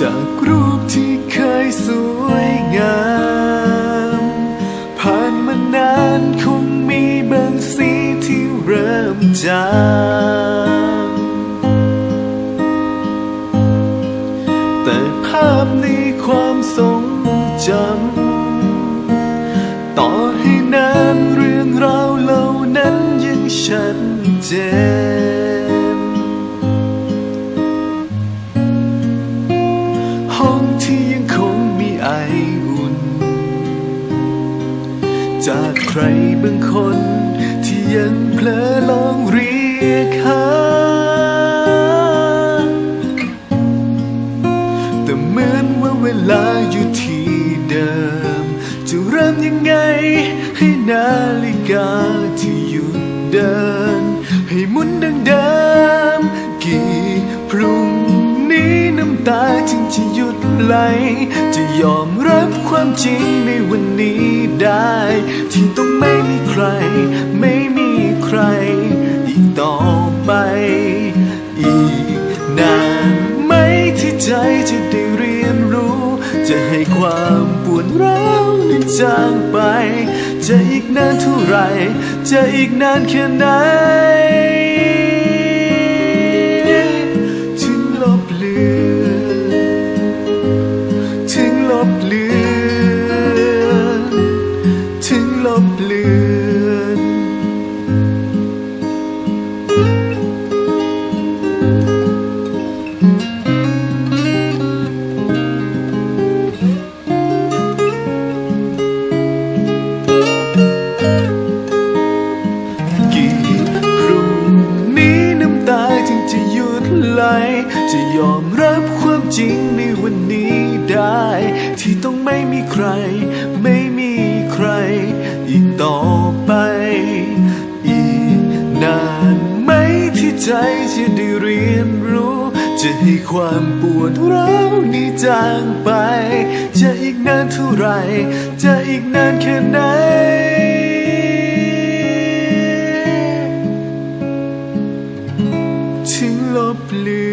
จากรูปที่เคยสวยงาม ผ่านมานานคงมีบางสีที่เริ่มจางแต่ภาพในความทรงจำต่อให้นานเรื่องราวเหล่านั้นยังชัดเจน จากใครบางคน ที่ยังเผลอลองเรียกหาแต่เหมือนว่าเวลาอยู่ที่เดิม จะเริ่มยังไง ให้นาฬิกาที่หยุดเดิน ให้หมุนดังเดิมกี่พรุ่งนี้น้ำตาจึงจะหยุด ไหล จะยอมรับความจริงในวันนี้ได้ ที่ต้องไม่มีใคร ไม่มีใคร อีกต่อไป อีกนานไหมที่ใจจะได้เรียนรู้ จะให้ความปวดร้าวนั้นจางไป จะอีกนานเท่าไหรจะอีกนานแค่ไหน ตาจึงจะหยุดไหล จะยอมรับความจริงในวันนี้ได้ ที่ต้องไม่มีใคร ไม่มีใคร อีกต่อไป อีกนานไหมที่ใจจะได้เรียนรู้ จะให้ความปวดร้าวนี้จางไป จะอีกนานเท่าไหรจะอีกนานแค่ไหน plus.